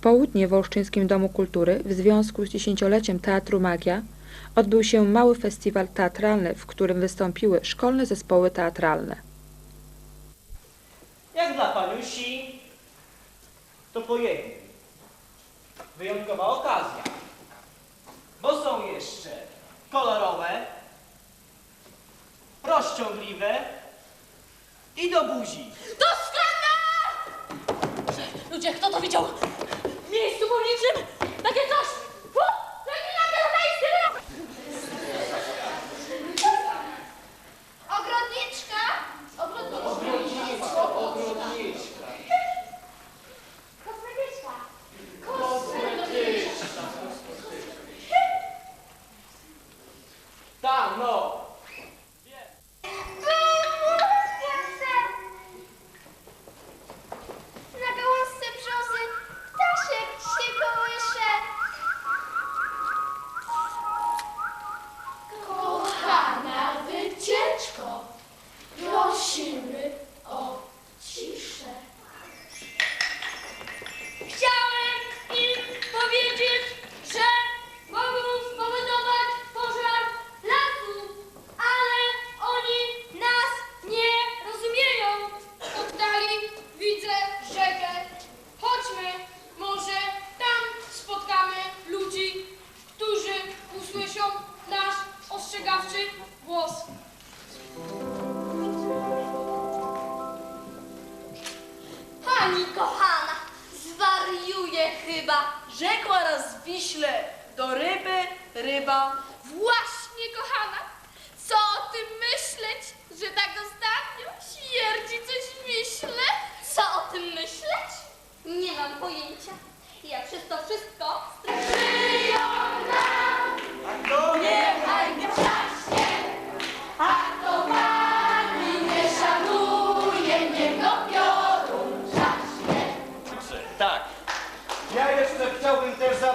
południe w Olsztyńskim Domu Kultury w związku z dziesięcioleciem Teatru Magia odbył się mały festiwal teatralny, w którym wystąpiły szkolne zespoły teatralne. Jak dla paniusi, to po jednym. Wyjątkowa okazja. Bo są jeszcze kolorowe, rozciągliwe i do buzi. To skandal! Ludzie, kto to widział? Miejscu publicznym? Takie coś! Prosimy o ciszę. Chciałem im powiedzieć, że mogą spowodować pożar lasu, ale oni nas nie rozumieją. Oddali widzę rzekę. Chodźmy, może tam spotkamy ludzi, którzy usłyszą nasz ostrzegawczy głos. Chyba. Rzekła raz Wiśle do ryby, ryba. Właśnie, kochana, co o tym myśleć, że tak ostatnio śmierdzi coś w myśle? Co o tym myśleć? Nie mam pojęcia. Ja przez to wszystko nam să făceau interzare.